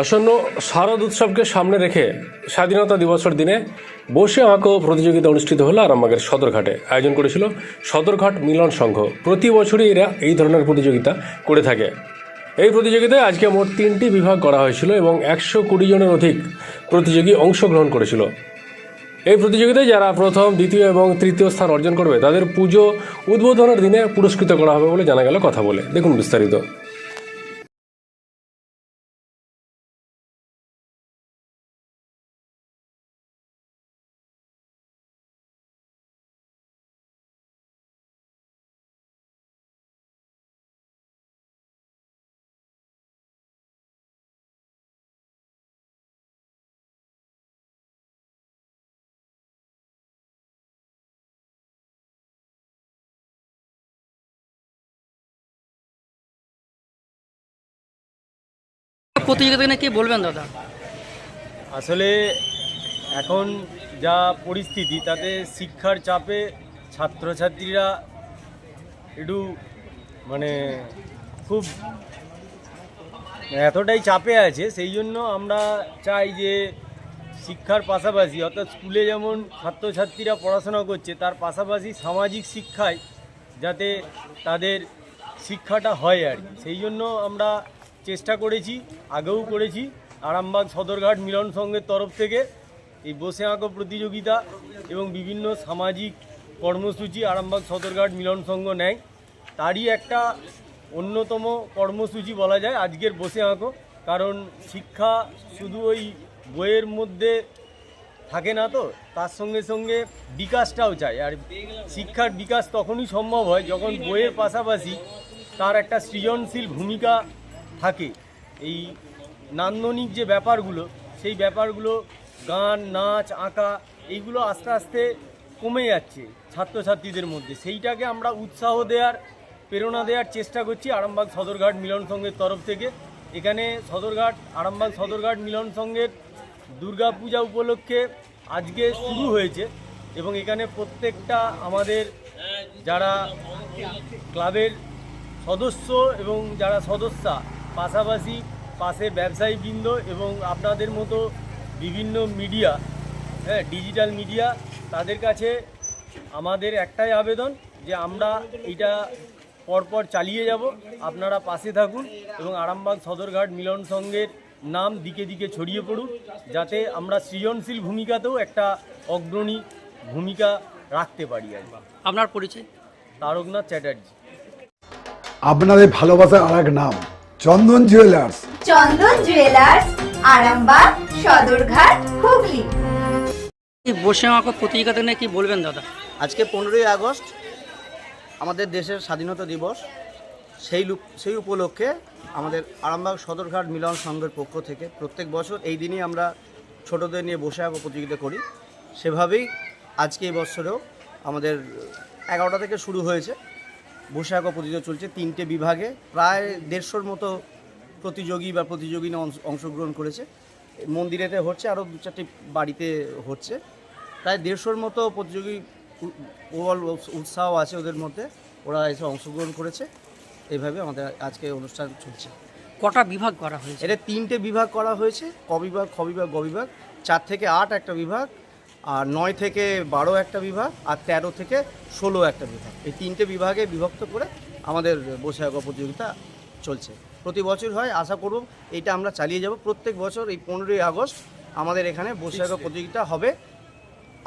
আসন্ন শারদ উৎসবকে সামনে রেখে স্বাধীনতা দিবসের দিনে বসে আঁকো প্রতিযোগিতা অনুষ্ঠিত হলো আরামবাগের সদরঘাটে। আয়োজন করেছিল সদরঘাট মিলন সংঘ। প্রতি বছরই এরা এই ধরনের প্রতিযোগিতা করে থাকে। এই প্রতিযোগিতায় আজকে মোট তিনটি বিভাগ করা হয়েছিল এবং একশো কুড়ি জনের অধিক প্রতিযোগী অংশগ্রহণ করেছিল। এই প্রতিযোগিতায় যারা প্রথম, দ্বিতীয় এবং তৃতীয় স্থান অর্জন করবে, তাদের পুজো উদ্বোধনের দিনে পুরস্কৃত করা হবে বলে জানা গেল কথা বলে। দেখুন বিস্তারিত। প্রতিযোগিতা নিয়ে কি বলবেন দাদা? আসলে এখন যা পরিস্থিতি, তাতে শিক্ষার চাপে ছাত্রছাত্রীরা একটু মানে খুব এতটাই চাপে আছে, সেই জন্য আমরা চাই যে শিক্ষার পাশাপাশি, অর্থাৎ স্কুলে যেমন ছাত্রছাত্রীরা পড়াশোনা করছে, তার পাশাপাশি সামাজিক শিক্ষায় যাতে তাদের শিক্ষাটা হয় আর কি। সেই জন্য আমরা চেষ্টা করেছি, আগেও করেছি। আরামবাগ সদরঘাট মিলন সংঘের তরফ থেকে এই বসে আঁকো প্রতিযোগিতা এবং বিভিন্ন সামাজিক কর্মসূচি আরামবাগ সদরঘাট মিলন সংঘ নেয়। তারই একটা অন্যতম কর্মসূচি বলা যায় আজকের বসে আঁকো। কারণ শিক্ষা শুধু ওই বইয়ের মধ্যে থাকে না তো, তার সঙ্গে সঙ্গে বিকাশটাও চাই। আর শিক্ষার বিকাশ তখনই সম্ভব হয় যখন বইয়ের পাশাপাশি তার একটা সৃজনশীল ভূমিকা থাকে। এই নান্দনিক যে ব্যাপারগুলো, সেই ব্যাপারগুলো গান, নাচ, আঁকা, এইগুলো আস্তে আস্তে কমে যাচ্ছে ছাত্রছাত্রীদের মধ্যে। সেইটাকে আমরা উৎসাহ দেওয়ার, প্রেরণা দেওয়ার চেষ্টা করছি আরামবাগ সদরঘাট মিলন সংঘের তরফ থেকে। এখানে সদরঘাট, আরামবাগ সদরঘাট মিলন সংঘের দুর্গাপূজা উপলক্ষে আজকে শুরু হয়েছে এবং এখানে প্রত্যেকটা আমাদের যারা ক্লাবের সদস্য এবং যারা সদস্যা পাশাপাশি পাশে ব্যবসায়ীবৃন্দ এবং আপনাদের মতো বিভিন্ন মিডিয়া হ্যাঁ ডিজিটাল মিডিয়া তাদের কাছে আমাদের একটাই আবেদন যে আমরা এটা পরপর চালিয়ে যাব। আপনারা পাশে থাকুন এবং আরামবাগ সদরঘাট মিলন সংঘের নাম দিকে দিকে ছড়িয়ে পড়ুক যাতে আমরা সৃজনশীল ভূমিকাতেও একটা অগ্রণী ভূমিকা রাখতে পারি আর আপনার পরিচয়? তারকনাথ চ্যাটার্জি। আপনাদের ভালোবাসার আর এক নাম চন্দন জুয়েলার্স চন্দন জুয়েলার্স আরামবাগ সদরঘাট হুগলি। বসে আঁকো প্রতিযোগিতা নিয়ে কি বলবেন দাদা? আজকে পনেরোই আগস্ট আমাদের দেশের স্বাধীনতা দিবস। সেই সেই উপলক্ষে আমাদের আরামবাগ সদরঘাট মিলন সংঘের পক্ষ থেকে প্রত্যেক বছর এই দিনই আমরা ছোটদের নিয়ে বসে আঁকো প্রতিযোগিতা করি। সেভাবেই আজকে এই বছরেও আমাদের এগারোটা থেকে শুরু হয়েছে। বসে আঁকো প্রতিযোগিতা চলছে তিনটে বিভাগে। প্রায় দেড়শোর মতো প্রতিযোগী বা প্রতিযোগিনী অংশ- অংশগ্রহণ করেছে। মন্দিরেতে হচ্ছে আরও দু চারটি বাড়িতে হচ্ছে। প্রায় দেড়শোর মতো প্রতিযোগী প্রবল উৎসাহ আছে ওদের মধ্যে। ওরা এসে অংশগ্রহণ করেছে। এইভাবে আমাদের আজকে অনুষ্ঠান চলছে। কটা বিভাগ করা হয়েছে? এটা তিনটে বিভাগ করা হয়েছে। ক বিভাগ খ বিভাগ গ বিভাগ। চার থেকে আট একটা বিভাগ। আর নয় থেকে বারো একটা বিভাগ আর তেরো থেকে ষোলো একটা বিভাগ। এই তিনটে বিভাগে বিভক্ত করে আমাদের বসে আঁকা প্রতিযোগিতা চলছে। প্রতি বছর হয় আশা করব এইটা আমরা চালিয়ে যাব। প্রত্যেক বছর এই পনেরোই আগস্ট আমাদের এখানে বসে আঁকা প্রতিযোগিতা হবে।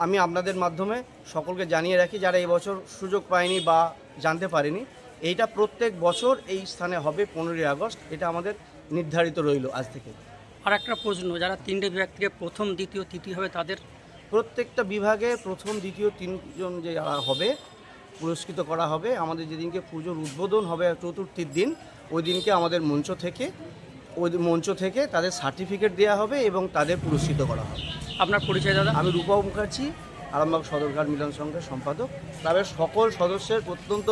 আমি আপনাদের মাধ্যমে সকলকে জানিয়ে রাখি যারা এই বছর সুযোগ পায়নি বা জানতে পারেনি এইটা প্রত্যেক বছর এই স্থানে হবে পনেরোই আগস্ট। এটা আমাদের নির্ধারিত রইল আজ থেকে। আর একটা প্রশ্ন যারা তিনটে বিভাগ থেকে প্রথম দ্বিতীয় তৃতীয় হবে তাদের প্রত্যেকটা বিভাগে প্রথম দ্বিতীয় তিনজন যে যারা হবে পুরস্কৃত করা হবে। আমাদের যেদিনকে পুজোর উদ্বোধন হবে চতুর্থীর দিন ওই দিনকে আমাদের মঞ্চ থেকে ওই মঞ্চ থেকে তাদের সার্টিফিকেট দেওয়া হবে এবং তাদের পুরস্কৃত করা হবে। আপনার পরিচয় দাদা? আমি রূপা মুখার্জি আরামবাগ সদরঘাট মিলন সংঘের সম্পাদক। ক্লাবের সকল সদস্যের অত্যন্ত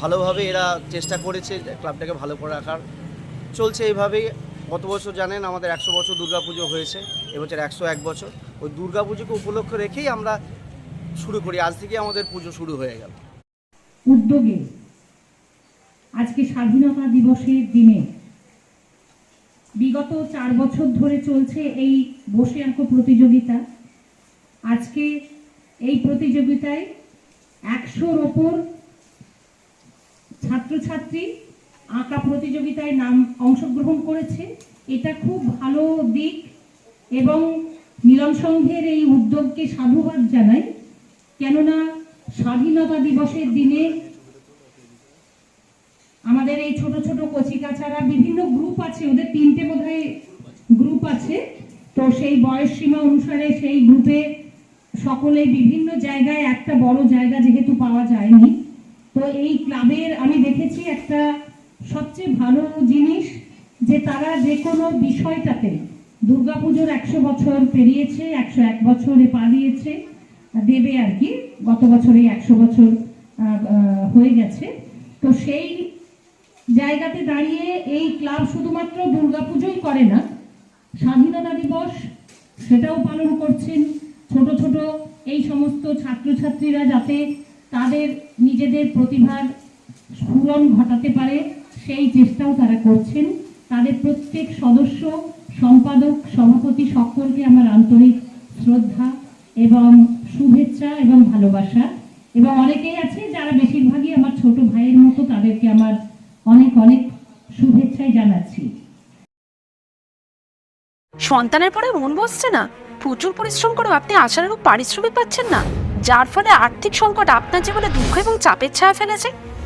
ভালোভাবে এরা চেষ্টা করেছে ক্লাবটাকে ভালো করে রাখার। চলছে এইভাবেই গত বছর জানেন আমাদের একশো বছর দুর্গাপুজো হয়েছে, এবছর একশো এক বছর। ওই দুর্গাপুজোকে উপলক্ষ রেখেই আমরা শুরু করি, আজ থেকে আমাদের পুজো শুরু হয়ে গেল। উদ্যোগে আজকে স্বাধীনতা দিবসের দিনে বিগত চার বছর ধরে চলছে এই বসে আঁকো প্রতিযোগিতা। আজকে এই প্রতিযোগিতায় একশোর ওপর ছাত্রছাত্রী আঁকা প্রতিযোগিতায় নাম অংশগ্রহণ করেছে। এটা খুব ভালো দিক এবং মিলন সংঘের এই উদ্যোগকে সাধুবাদ জানাই। কেননা স্বাধীনতা দিবসের দিনে আমাদের এই ছোট ছোট কচিকাচারা বিভিন্ন গ্রুপ আছে, ওদের তিনটে বোধহয় গ্রুপ আছে। তো সেই বয়স সীমা অনুসারে সেই গ্রুপে সকলে বিভিন্ন জায়গায়, একটা বড় জায়গা যেহেতু পাওয়া যায়নি, তো এই ক্লাবের আমি দেখেছি একটা সবচেয়ে ভালো জিনিস যে তারা যে কোনো বিষয়টাতে দুর্গাপুজোর একশো বছর পেরিয়েছে, একশো এক বছরে পা দিয়েছে দেবে আর কি, গত বছরে একশো বছর হয়ে গেছে। তো সেই জায়গাতে দাঁড়িয়ে এই ক্লাব শুধুমাত্র দুর্গাপুজোই করে না, স্বাধীনতা দিবস সেটাও পালন করছেন। ছোট ছোট এই সমস্ত ছাত্রছাত্রীরা যাতে তাদের নিজেদের প্রতিভার স্ফুরণ ঘটাতে পারে। সেই চেষ্টাও তারা করছেন। তাদের প্রত্যেক সদস্য, সম্পাদক, সভাপতি সকলকে আমার আন্তরিক শ্রদ্ধা এবং শুভেচ্ছা এবং ভালোবাসা। এবং অনেকেই আছে যারা বেশিরভাগই আমার ছোট ভাইয়ের মতো, তাদেরকে আমার অনেক অনেক শুভেচ্ছাই জানাচ্ছি। সন্তানের পরে মন বসছে না। প্রচুর পরিশ্রম করেও আপনি আশানুরূপ পারিশ্রমিক পাচ্ছেন না। যার ফলে আর্থিক সংকট আপনার জীবনে দুঃখ এবং চাপের ছায়া ফেলেছে।